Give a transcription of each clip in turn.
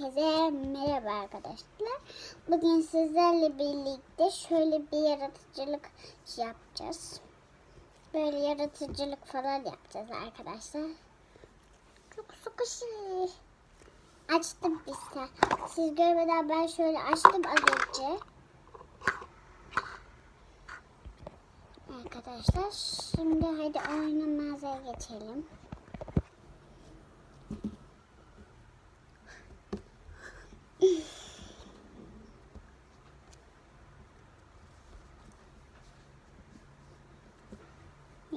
Herkese merhaba arkadaşlar. Bugün sizlerle birlikte şöyle bir yaratıcılık yapacağız. Böyle yaratıcılık falan yapacağız arkadaşlar. Çok sıkışı. Açtım sen. Siz görmeden ben şöyle açtım az önce. Arkadaşlar şimdi hadi oynamaya geçelim.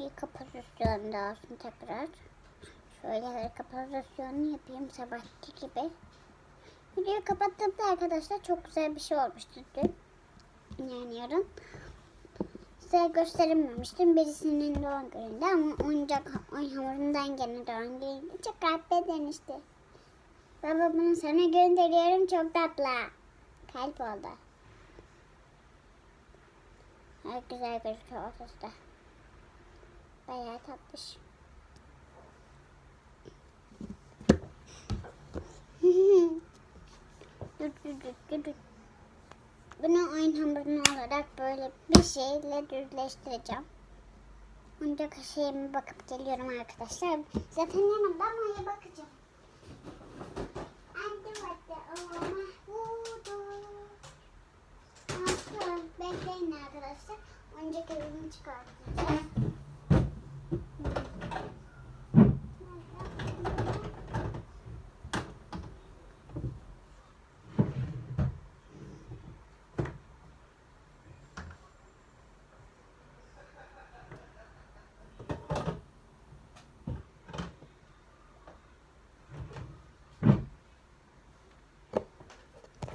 Yıka pozisyonda olsun tekrar. Şöyle yıka pozisyonunu yapayım sabahki gibi. Videoyu kapattığımda arkadaşlar çok güzel bir şey olmuştu dün. Yani yarın. Size gösterememiştim. Birisinin doğum gününde ama oyuncak oyun hamurundan gene doğum günüydü. Çok kalpte denişti. Baba bunu sana gönderiyorum çok tatlı. Kalp oldu. Evet güzel gözüküyor ortası da. Bayağı tatlış. Bunu oyun hamurunu olarak böyle bir şeyle düzleştireceğim. Ancak şeyime bakıp geliyorum arkadaşlar. Zaten yanımda ama bakacağım. Bekleyin arkadaşlar. Oyuncak evimi çıkartacağız.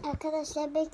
Arkadaşlar bekleyin.